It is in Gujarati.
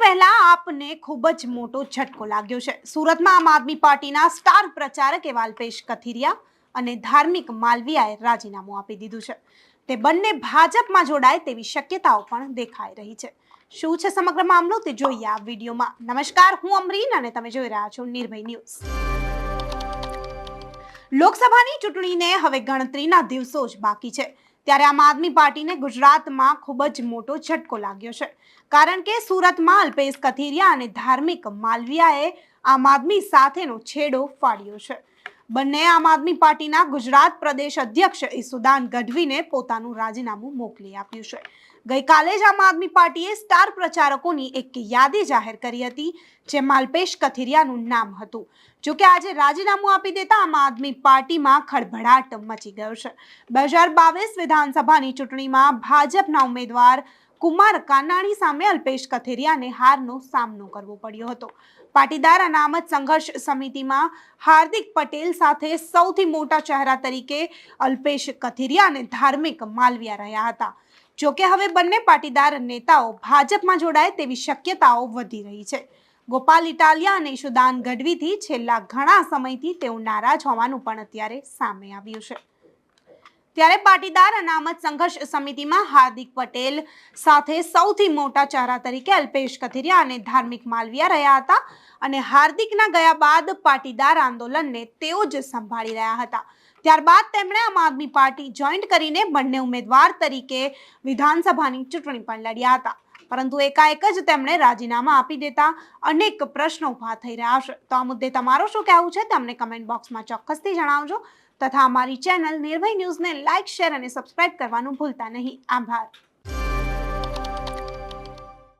પહેલા આપને ખૂબ જ મોટો ઝટકો લાગ્યો છે. સુરતમાં આમ આદમી પાર્ટીના સ્ટાર પ્રચારક એવા કથિરિયા અને ધાર્મિક માલવીયાએ રાજીનામું આપી દીધું છે. તે બંને ભાજપમાં જોડાય તેવી શક્યતાઓ પણ દેખાઈ રહી છે. શું છે સમગ્ર મામલો તે જોઈએ આ વિડીયોમાં. નમસ્કાર, હું અમરીન અને તમે જોઈ રહ્યા છો નિર્ભય ન્યૂઝ. લોકસભાની ચૂંટણીને હવે ગણતરીના દિવસો જ બાકી છે. ત્યારે આમ આદમી પાર્ટીને ગુજરાતમાં ખૂબ જ મોટો ઝટકો લાગ્યો છે. કારણ કે સુરતમાં અલ્પેશ કથિરિયા અને ધાર્મિક માલવિયાએ આમ આદમી સાથેનો છેડો ફાડ્યો છે. બંને આમ આદમી પાર્ટીના ગુજરાત પ્રદેશ અધ્યક્ષ ઈસુદાન ગઢવીને પોતાનું રાજીનામું મોકલી આપ્યું છે. ગઈકાલે જ આમ આદમી પાર્ટીએ સ્ટાર પ્રચારકોની એક યાદી જાહેર કરી હતી, જેમાં માલપેશ કથિરિયાનું નામ હતું. જો કે આજે રાજીનામું આપી દેતા આમ આદમી પાર્ટીમાં ખળભળાટ મચી ગયો છે. બે હજાર બાવીસ વિધાનસભાની ચૂંટણીમાં ભાજપના ઉમેદવાર કુમાર કાનાણી સામે અલ્પેશ કથેરિયાને હારનો સામનો કરવો પડ્યો હતો. પાટીદાર અનામત સંઘર્ષ સમિતિમાં હાર્દિક પટેલ સાથે સૌથી મોટા ચહેરા તરીકે અલ્પેશ કથિરિયા અને ધાર્મિક માલવિયા રહ્યા હતા. જોકે હવે બંને પાટીદાર નેતાઓ ભાજપમાં જોડાય તેવી શક્યતાઓ વધી રહી છે. ગોપાલ ઇટાલિયા અને ઈશુદાન ગઢવીથી છેલ્લા ઘણા સમયથી તેઓ નારાજ હોવાનું પણ અત્યારે સામે આવ્યું છે. ત્યારે પાટીદાર અનામત સંઘર્ષ સમિતિમાં હાર્દિક પટેલ સાથે સૌથી મોટા ચહેરા તરીકે અલ્પેશ કથિરિયા અને ધાર્મિક માલવિયા રહ્યા હતા અને હાર્દિકના ગયા બાદ પાટીદાર આંદોલનને તેઓ જ સંભાળી રહ્યા હતા. ત્યારબાદ તેમણે આમ આદમી પાર્ટી જોઈન્ટ કરીને બંને ઉમેદવાર તરીકે વિધાનસભાની ચૂંટણી પણ લડ્યા હતા. પરંતુ એકાએક જ તેમણે રાજીનામા આપી દેતા અનેક પ્રશ્નો ઊભા થઈ રહ્યા છે. તો આ મુદ્દે તમારું શું કહેવું છે? તમને કમેન્ટ બોક્સમાં ચોક્કસથી જણાવજો. તથા અમારી ચેનલ નિર્ભય ન્યૂઝને લાઇક શેર અને સબસ્ક્રાઇબ કરવાનું ભૂલતા નહીં. આભાર.